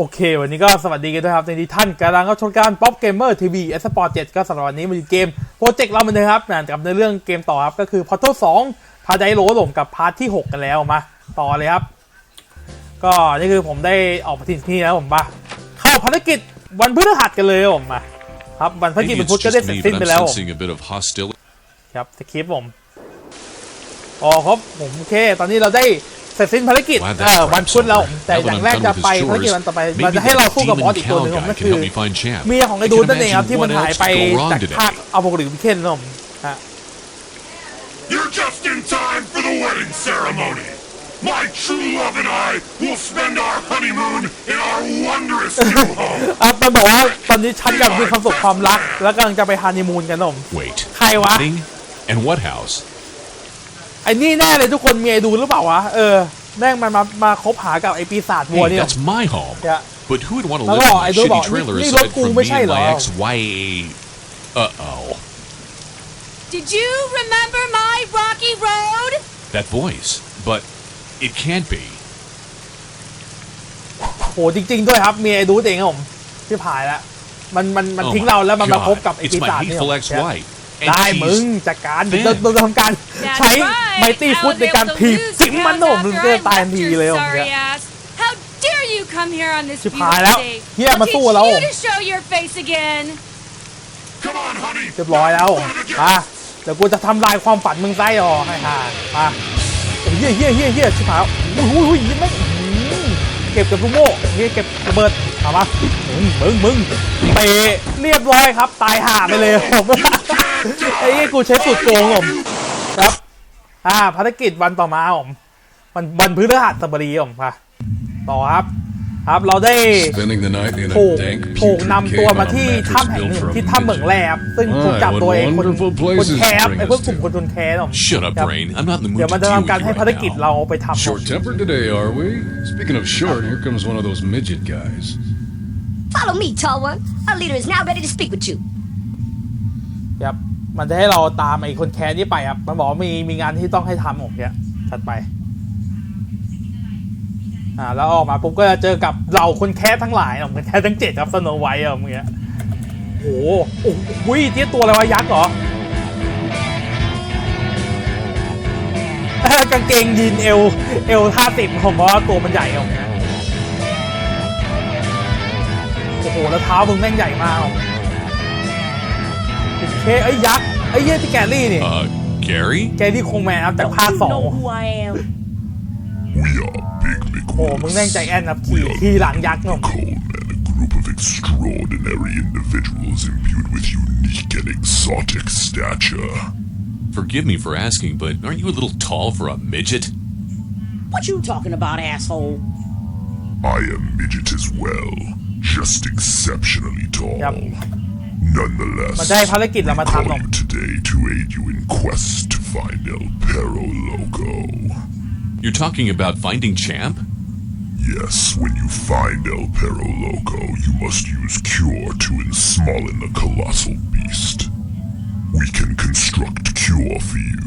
โอเค วันนี้ก็สวัสดีกันด้วยครับในที่ท่านกำลังเข้าชมการป๊อปเกมเมอร์ทีวีเอสปอร์ตเจ็ดก็สำหรับวันนี้มาอยู่เกมโปรเจกต์เราเหมือนเดิมครับนะกับในเรื่องเกมต่อครับ ก็คือพอ r ท a l 2พาไดโรหลงกับพาร์ทที่ 6 กันแล้วมา ต่อเลยครับ ก็นี่คือผมได้ออกมาที่นี่แล้วผมมาเข้าภารกิจวันพฤหัสกันเลยผมมาครับวันภารกิจ Maybe วันพุธก็ได้เสร็จสิ้นไปแล้วผมครับสคริปต์ผมอ๋อครับผมโอเค ตอนนี้เราได้ เสร็จสิ้นภารกิจ Glad เอ่อ that วัน crap's พุธแล้ว over. แต่ Now อ that ย่าง I'm แรก done จะ with ไป his ภารกิจ chores, วันต่อไป maybe มันจะให้ the เราสู้กับบอส demon อีกตัวหนึ่ง cow ผม guy ก็ can คือ help me find champ. เมียของไอ้ดูนั่นเองครับที่มันหายไป I can imagine what จาก else could go wrong ภาค today. อัลโบริมเคนนะผมฮะ You're just in time for the wedding ceremony. My true love and I will spend our honeymoon in our wondrous new home. อะมันบอกว่าตอนนี้ฉันอยากมีความสุขความรัก แล้วกำลังจะไปฮันนีมูนกันนะผม Wait. Hi, what? Wedding? And what house? ไอ้นี่แน่เลยทุกคนมีไอ้ดูหรือเปล่าวะ เออ แม่งมันมา มาคบหากับไอ้ปีศาจวัว Hey, เนี่ย that's my home. Yeah. But who would want to Now, live in no, my I don't know. shitty trailer Ni- ni aside rốt cu from mới me sai and my lỗi. ex-YA? Uh-oh. Did you remember my rocky road? That voice. But it can't be. โหจริง ๆ ด้วยครับมีไอ้ดูเองครับผมที่ผ่ายแล้ว มัน มัน มัน Oh ทิ้ง my เราแล้วมันมา God. พบกับไอ้ It's ปี my ศาจเนี่ย hateful ex-wife. And ได้มึง she's- จัดการ Ben เราเราทำการ That's ใช้ right. ไมตี้ฟุตในการ I was ถีบ able to lose ทิ้งมันโหนม because มึง after เจอ I ตายทัน left ที your เลยผม sorry เนี่ย ass. How dare you come here on this ชิบหายแล้ว beautiful day? เฮีย I'll มา teach สู้แล้ว you to show your face again. Come on, honey. เรียบร้อยแล้วมาเดี๋ยวกูจะทำลายความฝันมึงไส้ออกให้ห่ามาเฮียเฮียเฮียเฮียชิบหายอุ้ยอุ้ยอุ้ยยิงไม่อื้อเก็บกับลูกโม่เฮียเก็บระเบิดเอามามึงมึงมึงเตะเรียบร้อยครับ ตายห่าไปเลยผม ไอ้เหี้ยกูใช้สูตรโกงผมครับ อ่าภารกิจวันต่อมาผมวันวันพฤหัสบดีผมค่ะต่อครับ ครับเราได้ Spending the night in ถูก a dank ถูก putrid นำตัว cave มา on a ที่ mattress ถ้ำแห่งห built นึ่ง from ที่ถ้ำเหมืองแร่ครับซึ่งถูกจับโดย What คน wonderful คน places แคส bring ไอ้ us พวกกลุ่ม to. คนชนแคสผม Shut up, ครับ Brain. I'm not in the mood เดี๋ยว to มันจะ deal ทำ with การ you ให้ right ภารกิจ now. เราไปทำ Short-tempered today, are we? Speaking of short, here comes one of those midget guys. Follow me, tall one. Our leader is now ready to speak with you. ครับ มันจะให้เราตามไอ้คนแคสนี้ไปครับ มันบอกมีมีงานที่ต้องให้ทำผมเนี่ยถัดไป อ่า แล้วออกมาปุ๊บก็จะเจอกับเราคนแคสทั้งหลายผมคนแคสทั้งเจ็ดครับสโนไวท์อะมึงเงี้ยโอ้โหโอ้โหเตี้ยตัวอะไรวะยักษ์เหรอกางเกงยีนเอวเอวท่าติดผมเพราะว่าตัวมันใหญ่อะผมเนี่ยโอ้โหแล้วเท้ามึงแม่งใหญ่มากอะโอ เคไอ้ยยักษ์ไอ้เหี้ยที่แกรี่นี่ Uh, Gary? แกรี่คงแมนครับจากภาคสอง who I am. We are Big โอ้มึง McWolf. แม่งใจแอนครับขี่ขี่หลังยักษ์เนอะ Coleman, a group of extraordinary individuals imbued with unique and exotic stature. Forgive me for asking, but aren't you a little tall for a midget? What you talking about, asshole? I am midget as well, just exceptionally tall. Yep. Nonetheless, มันจะให้ภารกิจเรามา call ทำหรอก you today to aid you in quest to find El Perro Loco. You're talking about finding Champ? Yes, when you find El Perro Loco, you must use Cure to ensmollen the colossal beast. We can construct Cure for you, but you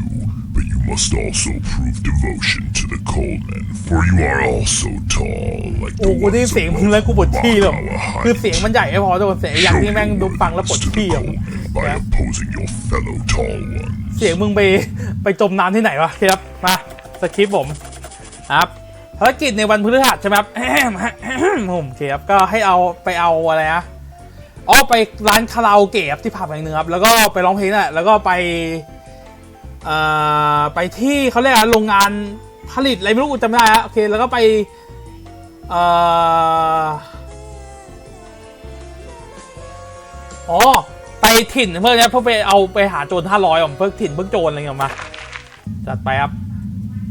must also prove devotion to the Coleman, for you are also tall, like โอ้ the กูได้ยิน ones เสียง above มึงแล้วกูปวดขี้เลย Makawa คือเสียงมันใหญ่ไม่พอทุกคนเสียงยักษ์นี่แม่งดูฟังแล้วปวด to the ขี้อะ Coleman by opposing your fellow tall ones. เสียงมึงไปไปจมน้ำที่ไหนวะครับมาสคริปต์ผมครับภารกิจในวันพฤหัสใช่ไหมครับ ผมโอเคครับก็ให้เอาไปเอาอะไรนะอ๋อไปร้านคาราโอเกะครับที่ผับแห่งหนึ่งครับแล้วก็ไปร้องเพลงน่ะแล้วก็ไปเอ่อ ไปที่เขาเรียกอะไรโรงงานผลิตอะไรไม่รู้กูจำไม่ได้แล้วโอเคแล้วก็ไปเอ่ออ๋อไปถิ่นเพื่อเนี้ยเพื่อไปเอาไปหาโจรห้าร้อยผมเพื่อถิ่นเพื่อโจรอะไรเงี้ยมาจัดไปครับ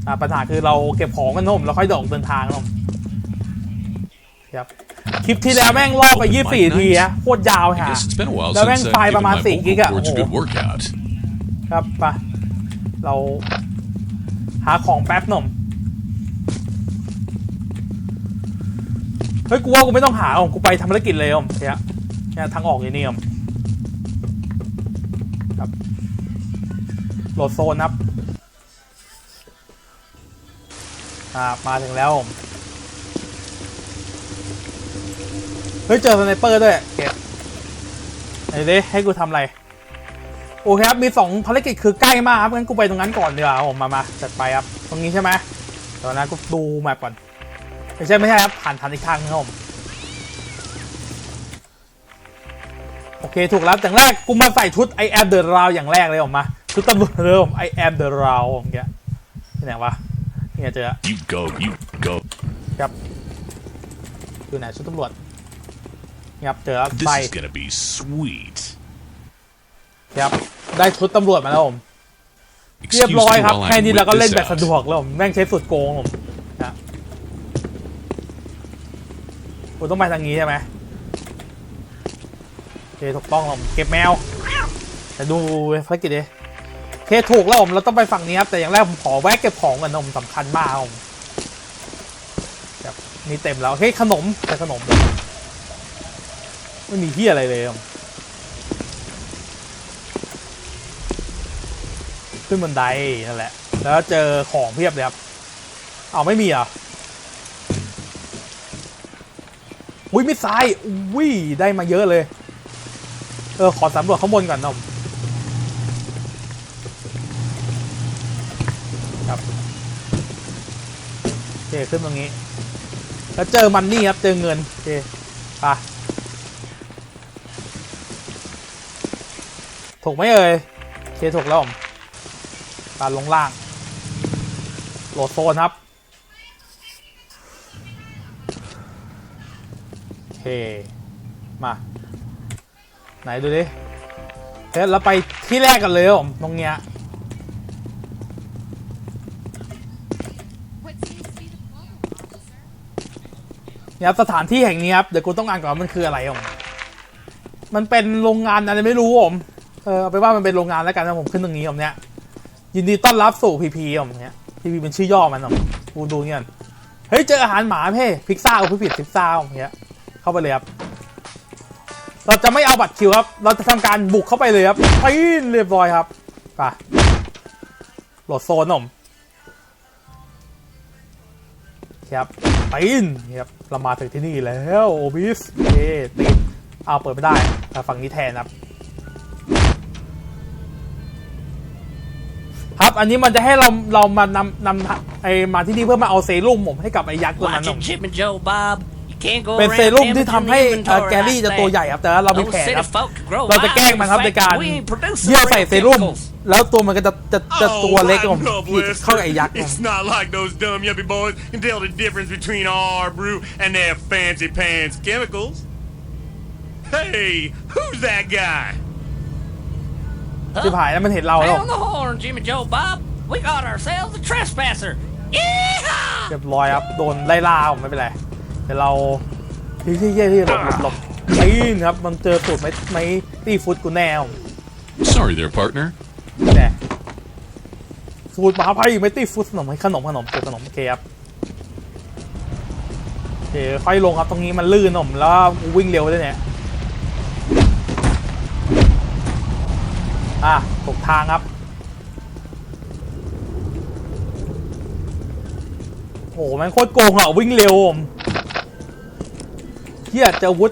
อ่าปัญหาคือเราเก็บของกันนะผมแล้วค่อยเดออกเดินทางนะผมครับคลิปที่แล้วแม่งล่อไปยี่สี่ทีอะโคตรยาว I ฮะ guess it's been a while แล้วแม่ง since ไฟ I've ล์ประ given มาณ my สี่ vocal กิกอะโอ้ cords a โห good workout. ครับไป เราหาของแป๊บหน่อมเฮ้ยกูว่ากูไม่ต้องหาผมกูไปทำภารกิจเลยผมเนี่ยเนี่ยทางออกอยู่นี่ผมครับโหลดโซนครับอ่ามาถึงแล้วผมฮ้ยเจอสไนเปอร์ด้วยเก็บไหนดิให้กูทำอะไร โอเคครับ มีสองภารกิจคือใกล้มากครับงั้นกูไปตรงนั้นก่อนดีกว่าครับผมมามาจัดไปครับ ตรงนี้ใช่ไหมตอนนั้นกูดูแมปก่อนไม่ใช่ไม่ใช่ครับผ่านทันอีกทางนึงครับผมโอเคถูกแล้วอย่างแรกกูมาใส่ชุด I am the Raw อย่างแรกเลยออกมา ชุดตำรวจเริ่ม I am the Raw ผมเงี้ยที่ไหนวะนี่ไงเจอละ You go, you go. ครับอยู่ไหนชุดตำรวจนี่ครับเจอแล้ว This ใส่ is gonna be sweet. ครับได้ชุดตำรวจมาแล้วผมเรียบ Excuse ร้อย me ครับ while แค่ I นี้ whip เราก็เล่น this แบบสะด out. วกแล้วผมแม่งใช้สุดโกงผมนะกูต้องไปทางนี้ใช่ไหมโอเคถูกต้องผมเก็บแมวแต่ดูภารกิจดิโอเคถูกแล้วผมเราต้องไปฝั่งนี้ครับแต่อย่างแรกผมขอแวะเก็บของก่อนนะผมสำคัญมากครับผมครับนี่เต็มแล้วโอเคขนมแต่ขนม ไม่มีที่อะไรเลยครั ขึ้นบันไดนั่นแหละ แล้วเจอของเพียบเลยครับ เอาไม่มีอะอุ้ยมิดไซล์อุ้ยได้มาเยอะเลย เออ ขอสำรวจข้างบนก่อนนมครับโอเคขึ้นตรงนี้ แล้วเจอมันนี่ครับ เจอเงินโอเคไปถูกไหมเอ่ยเคถูกแล้วผม การลงล่าง โหลดโซนครับ โอเค มา ไหนดูดิเฮ้ยเราไปที่แรกกันเลยครับผมตรงเนี้ยเนี่ยครับสถานที่แห่งนี้ครับ เดี๋ยวกูต้องอ่านก่อนมันคืออะไรครับผมมันเป็นโรงงานอะไรไม่รู้ผม เออเอาไปนว่ามันเป็นโรงงานแล้วกันนะผมขึ้นตรงนี้ผมเนี้ย ยินดีต้อนรับสู่พีพีผมเนี้ยพีพีเป็นชื่อย่อมันผมกูดูเงี้ยเฮ้ยเจออาหารหมาเพ่พิซซ่าเอาผิดพิซซ่าผมเนี้ยเข้าไปเลยครับเราจะไม่เอาบัตรคิวครับ เราจะทำการบุกเข้าไปเลยครับไปเรียบร้อยครับไปโหลดโซนผมครับไปครับเรามาถึงที่นี่แล้วโอบิสโอเคติดเอาเปิดไม่ได้ฝั่งนี้แทนครับ อันนี้มันจะให้เราเรามานำนำไอมาที่นี่เพื่อมาเอาเซรุ่มผมให้กับไอยักษ์ตัวนั้น Watch ผม it, Chip and Joe Bob. You can't go เป็น around เซรุ่มที่ damaging ทำให้ the เอ่อ inventory แกรี่ like จะตัว that. ใหญ่ครับแต่ว่าเรามี Those แผน city ครับ folk grow เราจะแกล้งมันครับ wild ใน and การ we ain't producing เยี่ยวใส่ real เซรุ่ม chemicals. แล้วตัวมันก็จะจะจะตัวเล็กผม lighten up, ขีดเข้ากับไอ Lester. ยักษ์ผม It's not like those dumb yuppie boys can tell the difference between our brew and their fancy pants chemicals. Hey, who's that guy? ชิบหายแล้วมันเห็นเราแล้ว Pound the horn, Jimmy Joe Bob. We got ourselves a trespasser. Yeehaw! เรียบร้อยครับ โดนไล่ล่าผมไม่เป็นไรเดี๋ยวเราที่ที่ที่ที่หลบหลบหลบปีนครับ มันเจอสูตรไม่ไม่ตีฟุตกูแน่ผม Sorry there, partner. แน่สูตรหมาไพ่ไม่ตีฟุตขนมให้ขนมขนมเจอขนมโอเคครับโอเคค่อยลงครับตรงนี้มันลื่นผมแล้วกูวิ่งเร็วด้วยเนี่ย อะตกทางครับ โอ้โหมันโคตรโกงอะ วิ่งเร็วผมเฮียเจอาวุธ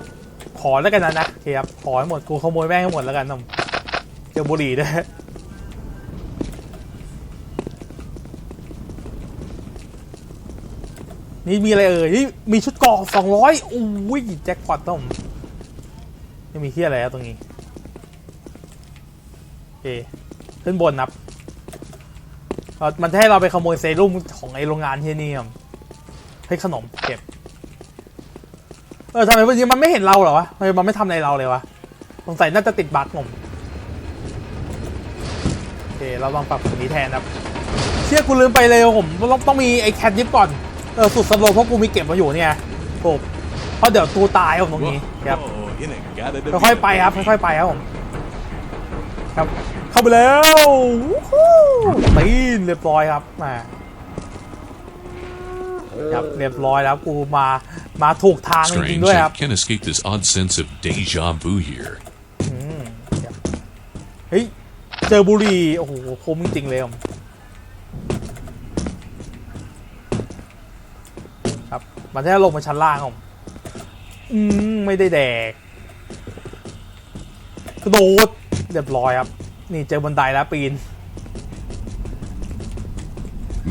ขอแล้วกันนะนะเคครับขอให้หมดกูขโมยแม่งให้หมดแล้วกันนะผมเจอบุหรี่ด้วยนี่มีอะไรเอ่ยนี่มีชุดเกราะสองร้อยอุ้ยแจ็คพอตนะผมไม่มีเฮียอะไรแล้วตรงนี้ เคขึ้นบนนับเอ่อมันจะให้เราไปขโมยเซรุ่มของไอโรงงานที่นี่ครับให้ขนมเก็บ เออทำไมวันนี้มันไม่เห็นเราเหรอวะทำไมมันไม่ทำอะไรเราเลยวะสงสัยน่าจะติดบั๊กผมโอเคเราลองปรับตรงนี้แทนครับ เชื่อกูลืมไปเลยผมต้องต้องมีไอแคทยิปก่อน เออสุดสโลว์เพราะกูมีเก็บมาอยู่เนี่ยโอ้เพราะเดี๋ยวตูตายผมตรงนี้ครับค่อยๆไปครับค่อยๆไปครับผม ครับ เข้าไปแล้ววู้ฮู้ตีนเรียบร้อยครับมาครับเรียบร้อยแล้วกูมามาถูกทางจริง Strange, ๆด้วยครับ I can't escape this odd sense of deja vu here. เฮ้ยเจอบุหรี่โอ้โหคมจริงๆเลยผมครับมันจะลงมาชั้นล่างผมอืมไม่ได้แดกกระโดด เรียบร้อยครับ นี่เจอบันไดแล้วปีน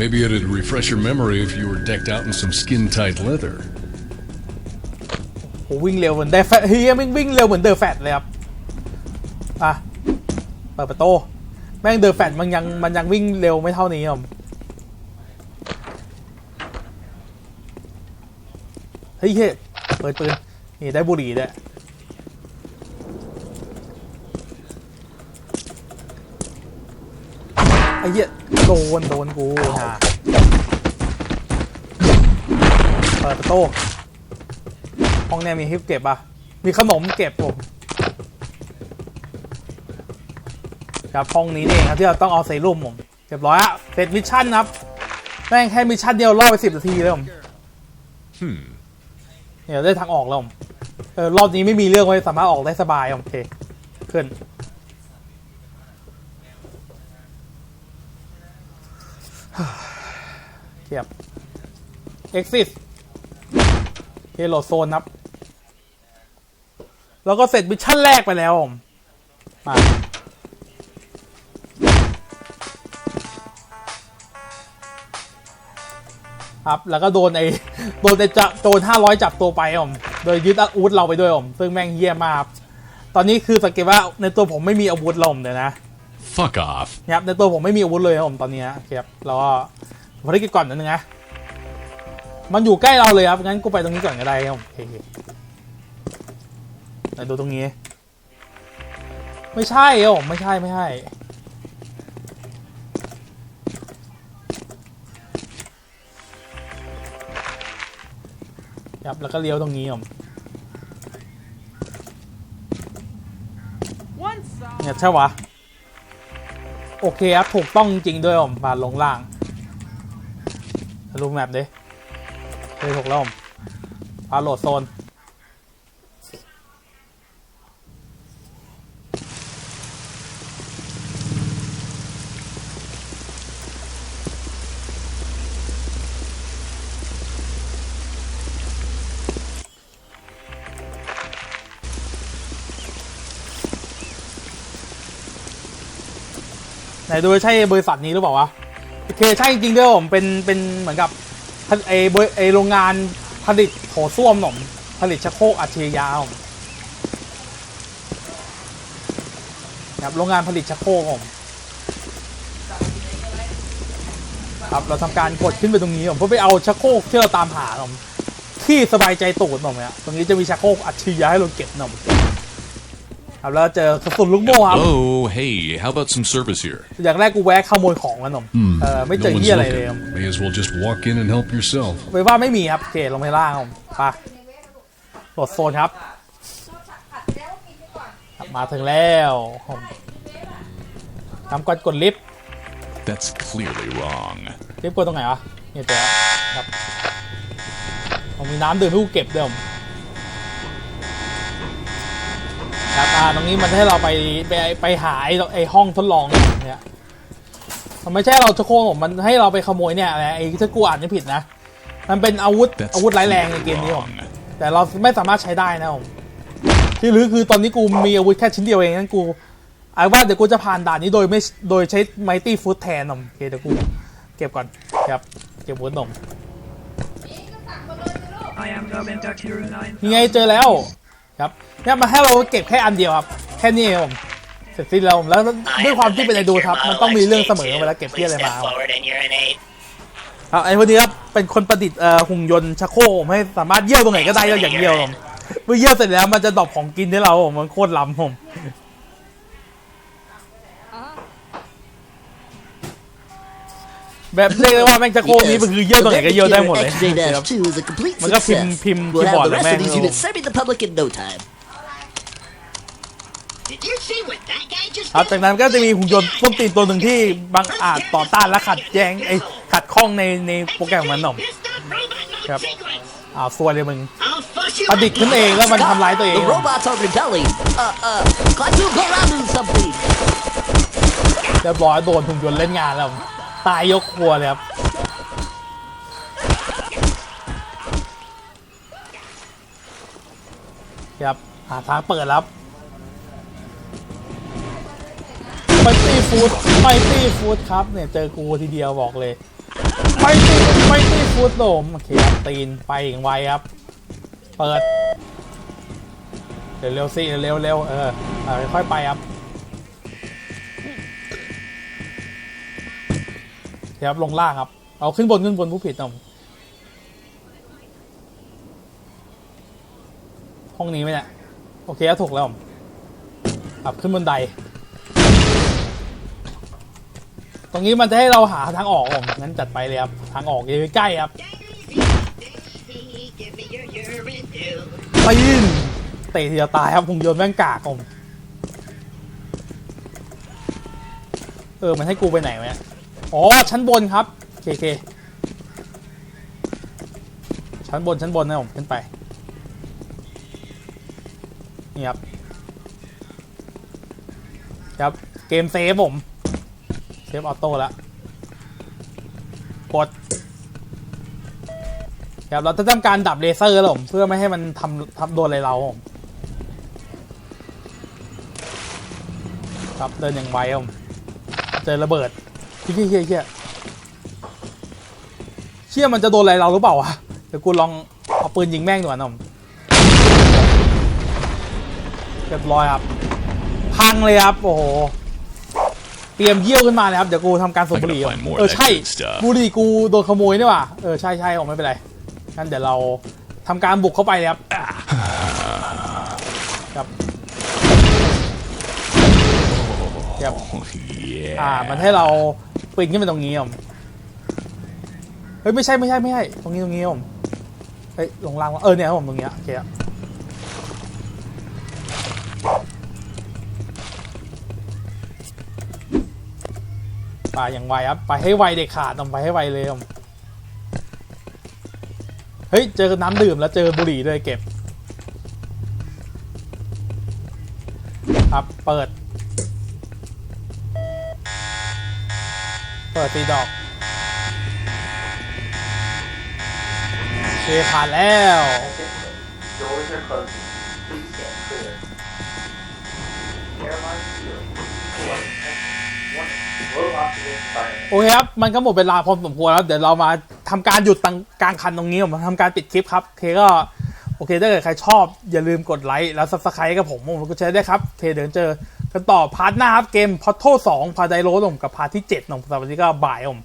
Maybe it'd refresh your memory if you were decked out in some skin-tight leather. โหวิ่งเร็วเหมือนเดฟแฟตเฮียแม่งวิ่งเร็วเหมือนเดอะแฟตเลยครับ อะ เปิดประตู แม่งเดอะแฟตมันยังมันยังวิ่งเร็วไม่เท่านี้ผมเฮ้ยเฮ้ยเปิดปืนนี่ได้บุหรี่ด้วย อ้เหี้ยโดนโดนกูฮะเปิดประตูห้องเนี้ยมีฮิปเก็บอะมีขนมเก็บผมครับห้องนี้นี่เองครับที่เราต้องเอาเซรุ่มผมเรียบร้อยอะเสร็จมิชชั่นครับแม่งแค่มิชชั่นเดียวรอดไปสิบนาทีเลยผม Hmm. เนี่ยได้ทางออกแล้วผมเออรอบนี้ไม่มีเรื่องไว้สามารถออกได้สบายโอเคขึ้น เทียบ exit เฮโลโซนครับ แล้วก็เสร็จมิชชั่นแรกไปแล้วผมมาครับแล้วก็โดนไอ้โดนไอ้จะโจรห้าร้อยจับตัวไปครับผมโดยยึดอาวุธเราไปด้วยผมซึ่งแม่งเฮี้ยมากครับตอนนี้คือสังเกตว่าในตัวผมไม่มีอาวุธเราผมเดี๋ยวนะ Fuck off. นะครับในตัวผมไม่มีอาวุธเลยครับผมตอนนี้นะครับแล้วก็ ภารกิจก่อนนิดนึงนะ มันอยู่ใกล้เราเลยครับ งั้นกูไปตรงนี้ก่อนก็ได้ครับผมโอเคไหนดูตรงนี้ ไม่ใช่ครับผมไม่ใช่ไม่ใช่ ครับแล้วก็เลี้ยวตรงนี้ผมเนี่ยใช่วะ โอเคครับถูกต้องจริงด้วยผมมาลงล่าง รูปแมปดิเคยถูกล้วผมพาโหลดโซน ไหนดูใช่บริษัทนี้หรือเปล่าวะ เคใช่จริงด้วยผมเป็นเป็นเหมือนกับไอ้บริไอ้โรงงานผลิตโถส้วมหนมผลิตชักโครกอัจฉริยะครับโรงงานผลิตชักโครกผมครับเราทำการกดขึ้นไปตรงนี้ผมเพื่อไปเอาชักโครกที่เราตามหาผมที่สบายใจตูดผมเนี่ยตรงนี้จะมีชักโครกอัจฉริยะให้เราเก็บหนม ครับแล้วเจอกระสุนลูกโม่ครับ Oh, hey, how about some service here? อย่างแรกกูแวะขโมยของกันหนมเออไม่เจอ No one's เหี้ยอะไรเลย looking. May as well just walk in and help yourself. ไปว่าไม่มีครับโอเคลงไปล่างครับผมไปโหลดโซนครับครับ มาถึงแล้วผมทำก่อนกดลิฟต์ That's clearly wrong. ลิฟต์กดตรงไหนวะเนี่ยตัวครับผมมีน้ำดื่มให้กูเก็บเดิม ครับอ่าตรงนี้มันให้เราไปไปไปหาไอ้ไอ้ห้องทดลองเนี่ยมันไม่ใช่เราจะโค่งผมมันให้เราไปขโมยเนี่ยอะไรไอ้ถ้ากูอ่านไม่ผิดนะ มันเป็นอาวุธ That's อาวุธร้ายแรงใน clearly เกมนี้ผม wrong. แต่เราไม่สามารถใช้ได้นะผมที่รู้คือตอนนี้กูมีอาวุธแค่ชิ้นเดียวเองงั้นกูเอาว่าเดี๋ยวกูจะผ่านด่านนี้โดยไม่โดยใช้ไมตี้ฟูดแทนนมโอเคเดี๋ยวกูเก็บก่อนครับเก็บอาวุธนมยังไงเจอแล้ว ครับเนี่ยมาให้เราเก็บแค่อันเดียวครับ แค่นี้เองผมเสร็จสิ้นแล้วผมแล้วด้วยความที่เป็นไอดูครับ มันต้องมีเรื่องเสมอเวลาเก็บที่อะไรมาครับครับไอ้พวกนี้ครับเป็นคนประดิษฐ์เอ่อหุ่นยนต์ชักโครกผมให้สามารถเยี่ยวตรงไหนก็ได้แล้วอย่างเดียวผมเมื่อเยี่ยวเสร็จแล้วมันจะดรอปของกินให้เราผมมันโคตรล้ำผม แบบเรียกได้ว่าแม่งชักโครกนี้มันคือเยี่ยวตรงไหนก็เยี่ยวได้หมดเลยครับ X-Ray-2 is a complete มันก็พิมพ์ success. พิมพ์ We'll คีย์บอร์ด have the แล้ว rest แม่ of ง these units serving the public in no time. Did you see what that guy just ครับจากนั้นก็จะมีหุ่นยนต์ส้มตีนตัวหนึ่งที่บางอาจต่อต้านและขัดแย้งไอ้ขัดข้องในในโปรแกรมของมันหน่อม It's not robot, no Yep. secret. อ้าวซวยเลยมึง I'll fuss you ประดิษฐ์ขึ้นเองแล้วมันทำร้ายตัวเอง The robots are rebelling. Uh, uh, Klaatu, go around and do something. เรียบร้อยโดนหุ่นยนต์เล่นงานแล้ว ตายยกครัวเลยครับครับหาทางเปิดแล้วไปตี้ฟูดไปตี้ฟูดครับเนี่ยเจอกูทีเดียวบอกเลยไปตี้ไปตี้ฟูดโดมโอเคตีนไปอย่างไวครับ เปิดเร็วเร็วๆสิเร็วๆเร็วเออเออค่อยไปครับ เดี๋ยวครับลงล่างครับ เอาขึ้นบนขึ้นบนผู้ผิดนะผมห้องนี้ไหมเนี่ยโอเคถูกแล้วผมขับขึ้นบนได ตรงนี้มันจะให้เราหาทางออกผมงั้นจัดไปเลยครับ ทางออกอยู่ใกล้ครับ Give me your urine too. ปีนเตะทีเดียวตายครับผมโยนแม่งกากผม เออ มันให้กูไปไหนวะเนี่ย อ๋อ ชั้นบนครับเคเคชั้นบน ชั้นบนนะผมขึ้นไป นี่ครับ ครับ เกมเซฟผม เซฟออโต้แล้วกดครับเราจะทำการดับเลเซอร์แล้วผมเพื่อไม่ให้มันทำทำโดนอะไรเราผมครับเดินอย่างไวครับผมเจอระเบิด เฮี้ยเฮี้ยเฮี้ยเชี่ยมันจะโดนอะไรเราหรือเปล่าวะเดี๋ยวกูลองเอาปืนยิงแม่งหน่อยนะผมเรียบร้อยครับ พังเลยครับ โอ้โห เตรียมเยี่ยวขึ้นมาเลยครับ เดี๋ยวกูทำการสูบบุหรี่ก่อน I'm gonna find more เออ of that ใช่ good stuff บุหรี่กูโดนขโมยนี่หว่าเออใช่ใช่ผมไม่เป็นไรงั้นเดี๋ยวเราทำการบุกเข้าไปเลยครับครับครับ yeah. อ่ามันให้เรา ปีนขึ้นไปตรงนี้ผมเฮ้ยไม่ใช่ไม่ใช่ไม่ใช่ตรงนี้ตรงนี้ผมเฮ้ยลงล่างวะเออเนี่ยครับผมตรงเนี้ยโอเคครับไปอย่างไวครับไปให้ไวเด็กขาดต้องไปให้ไวเลยผมเฮ้ยเจอน้ำดื่มแล้วเจอบุหรี่ด้วยเก็บ ครับเปิด ปิดตีดอกเคผ่านแล้วโอเคครับ มันก็หมดเวลาพอสมควรแล้ว เดี๋ยวเรามาทำการหยุดกลางคันตรงนี้ผมทำการปิดคลิปครับเคก็ โอเคถ้าเกิดใครชอบ อย่าลืมกดไลค์แล้วซับสไครต์กับผมผมก็แชร์ได้ครับ เคเดี๋ยวเจอ กันต่อพาร์ทหน้าครับเกมพอตโท2พาไดโรสผมกับพาร์ทที่7ผมสำหรับวันนี้ก็บ่ายผม